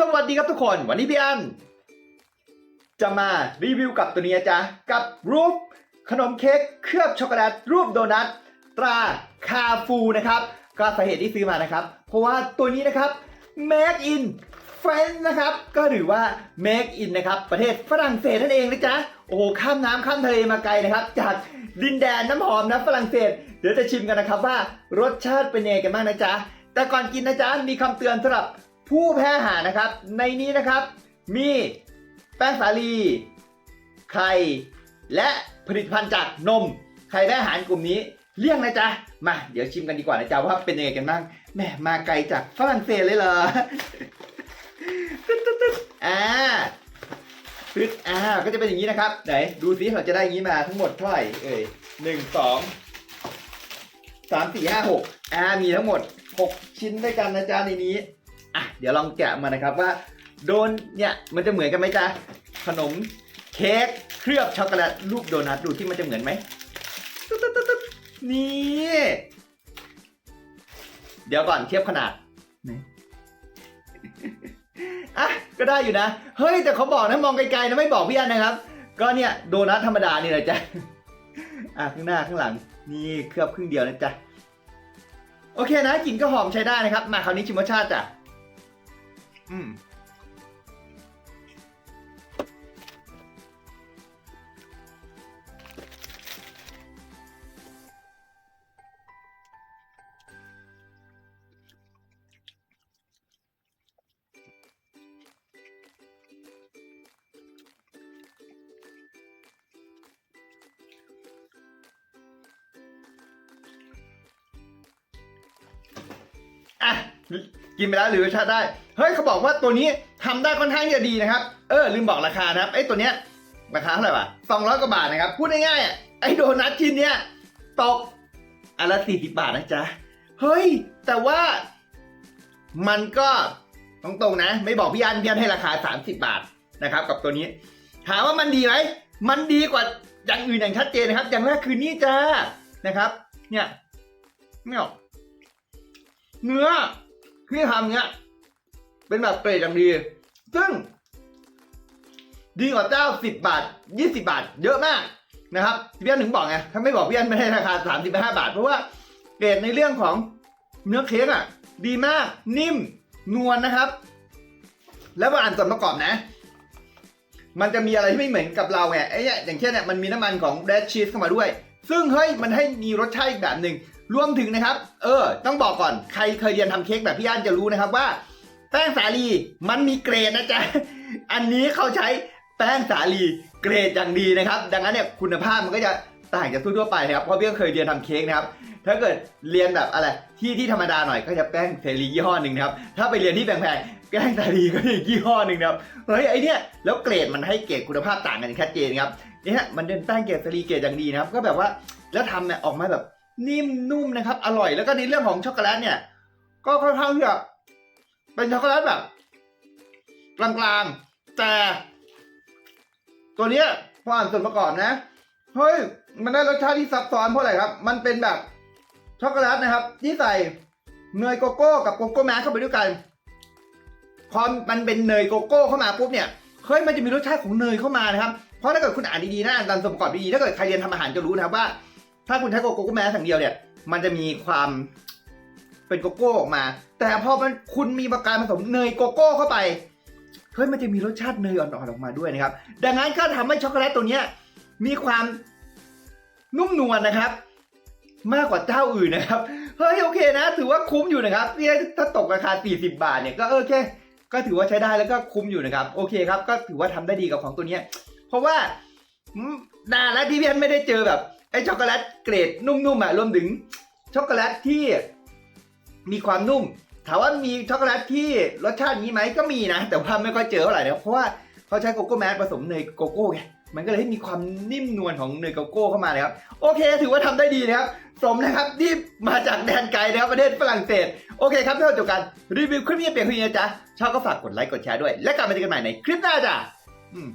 สวัสดีครับทุกคน วันนี้พี่อันจะมารีวิวกับตัวนี้จ๊ะกับรูปขนมเค้กเคลือบช็อกโกแลตรูปโดนัทตราคาฟูนะครับ ก็สาเหตุที่ซื้อมานะครับ เพราะว่าตัวนี้นะครับ Make in France นะครับ ก็หรือว่า Make in นะครับ ประเทศฝรั่งเศสนั่นเองนะจ๊ะโอ้โหข้ามน้ำข้ามทะเลมาไกลนะครับ จากดินแดนน้ำหอมนะฝรั่งเศส เดี๋ยวจะชิมกันนะครับว่ารสชาติเป็นยังไงกันบ้างนะจ๊ะแต่ก่อนกินนะจ๊ะมีคำเตือนสำหรับ ผู้แพ้อาหารนะครับ ในนี้นะครับ มีแป้งสาลี ไข่ และผลิตภัณฑ์จากนม ใครแพ้อาหารกลุ่มนี้เลี่ยงนะจ๊ะ มา เดี๋ยวชิมกันดีกว่านะจ๊ะว่าเป็นยังไงกันบ้างแหมมาไกลจากฝรั่งเศสเลยเหรอตึ๊ดตึ๊ดตึ๊ดอ่าตึ๊ดอ่า ก็จะเป็นอย่างนี้นะครับ ไหน ดูซิเราจะได้อย่างนี้มาทั้งหมดเท่าไหร่ เอ่ยหนึ่งสองสามสี่ห้าหกอ่า มีทั้งหมดหกชิ้นด้วยกันนะจ๊ะในนี้ อะเดี๋ยวลองแกะมานะครับว่า โดนเนี่ยมันจะเหมือนกันไหมจ๊ะขนมเค้กเคลือบช็อกโกแลตรูปโดนัทดูที่มันจะเหมือนไหมตึ๊ดตึ๊ดตึ๊ดตึ๊ดนี่เดี๋ยวก่อนเทียบขนาดไหนอะก็ได้อยู่นะ เฮ้ย แต่เขาบอกนะมองไกลๆนะไม่บอกพี่อันนะครับ ก็เนี่ยโดนัทธรรมดานี่แหละจ้ะอะข้างหน้าข้างหลัง นี่เคลือบครึ่งเดียวนะจ๊ะโอเคนะกลิ่นก็หอมใช้ได้นะครับ มาคราวนี้ชิมรสชาติจ้ะ อืมอะ กินไปแล้วหรือรสชาติได้ เฮ้ยเขาบอกว่าตัวนี้ทำได้ค่อนข้างจะดีนะครับ เออลืมบอกราคานะครับไอ้ตัวเนี้ยราคาเท่าไหร่วะสองร้อยกว่าบาทนะครับ พูดง่ายๆอะไอ้โดนัทชิ้นเนี้ยตกอันละสี่สิบบาทนะจ๊ะ เฮ้ย แต่ว่ามันก็ตรงๆนะ ไม่บอกพี่อันพี่อันให้ราคา 30 บาทนะครับ กับตัวนี้ ถามว่ามันดีไหมมันดีกว่าอย่างอื่นอย่างชัดเจนนะครับ อย่างแรกคือนี่จ้านะครับ เนี่ยไม่ออกเนื้อ ที่ทำเนี้ย เป็นแบบเกรดอย่างดี ซึ่ง ดีกว่าเจ้า10บบาท20บาท เยอะมากนะครับพี่อันถึงบอกไงถ้าไม่บอกพี่อันไม่ให้ราคา35บห้าบาท เพราะว่าเกรดในเรื่องของเนื้อเค้กอะ ดีมากนิ่มนวลนะครับ แล้วมาอ่านส่วนประกอบนะ มันจะมีอะไรที่ไม่เหมือนกับเราไงไอ้เนี่ยอย่างเช่นเนี่ยมันมีน้ำมันของแรดชีสเข้ามาด้วย ซึ่งเฮ้ยมันให้มีรสชาติอีกแบบหนึ่ง รวมถึงนะครับ เออ ต้องบอกก่อน ใครเคยเรียนทำเค้กแบบพี่อันจะรู้นะครับว่า แป้งสาลีมันมีเกรดนะจ๊ะ อันนี้เขาใช้แป้งสาลีเกรดอย่างดีนะครับ ดังนั้นเนี่ยคุณภาพมันก็จะต่างจากทั่วไปนะครับ เพราะพี่ก็เคยเรียนทำเค้กนะครับ ถ้าเกิดเรียนแบบอะไรที่ที่ธรรมดาหน่อยก็จะแป้งสาลียี่ห้อหนึ่งนะครับ ถ้าไปเรียนที่แพงๆแป้งสาลีก็อีกยี่ห้อหนึ่งนะครับ เฮ้ยไอเนี่ยแล้วเกรดมันให้เกรดคุณภาพต่างกันอย่างชัดเจนครับ เนี่ยมันเป็นแป้งเกรดสาลีเกรดอย่างดีนะครับ ก็แบบว่าแล้วทำเนี่ยออกมาแบบ นิ่มนุ่มนะครับ อร่อยแล้วก็ในเรื่องของช็อกโกแลตเนี่ย ก็ค่อนข้างที่จะเป็นช็อกโกแลตแบบกลางๆ แต่ ตัวเนี้ยพออ่านส่วนประกอบนะเฮ้ยมันได้รสชาติที่ซับซ้อนเพราะอะไรครับ มันเป็นแบบช็อกโกแลตนะครับ ที่ใส่เนยโกโก้กับโกโก้แมสเข้าไปด้วยกันพอมันเป็นเนยโกโก้เข้ามาปุ๊บเนี่ยเฮ้ยมันจะมีรสชาติของเนยเข้ามานะครับ เพราะถ้าเกิดคุณอ่านดีๆนะอ่านตามส่วนประกอบดีๆถ้าเกิดใครเรียนทำอาหารจะรู้นะครับว่า ถ้าคุณใช้โกโก้แมสอย่างเดียวเนี่ย มันจะมีความเป็นโกโก้ออกมา แต่พอมันคุณมีประการผสมเนยโกโก้เข้าไปเฮ้ยมันจะมีรสชาติเนยอ่อนๆออกมาด้วยนะครับ ดังนั้นก็ทำให้ช็อกโกแลตตัวเนี้ยมีความนุ่มนวลนะครับ มากกว่าเจ้าอื่นนะครับเฮ้ยโอเคนะ ถือว่าคุ้มอยู่นะครับที่ถ้าตกราคา 40 บาทเนี่ยก็โอเค ก็ถือว่าใช้ได้แล้วก็คุ้มอยู่นะครับโอเคครับ ก็ถือว่าทำได้ดีกับของตัวเนี้ยเพราะว่านานแล้วที่พี่อันไม่ได้เจอแบบ ช็อกโกแลตเกรดนุ่มๆอะรวมถึงช็อกโกแลตที่มีความนุ่ม ถามว่ามีช็อกโกแลตที่รสชาตินี้ไหมก็มีนะ แต่ว่าไม่ค่อยเจอเท่าไหร่นะเพราะว่าเขาใช้โกโก้แมสผสมเนยโกโก้ไงมันก็เลยให้มีความนิ่มนวลของเนยโกโก้เข้ามานะครับ โอเค ถือว่าทำได้ดีนะครับ สมนะครับที่มาจากแดนไกลนะครับประเทศฝรั่งเศส โอเคครับเพื่อนจบกัน รีวิวคลิปนี้เพียงเท่านี้นะจ๊ะชอบก็ฝากกดไลค์กดแชร์ด้วย และกลับมาเจอกันใหม่ในคลิปหน้าจ้ะอืม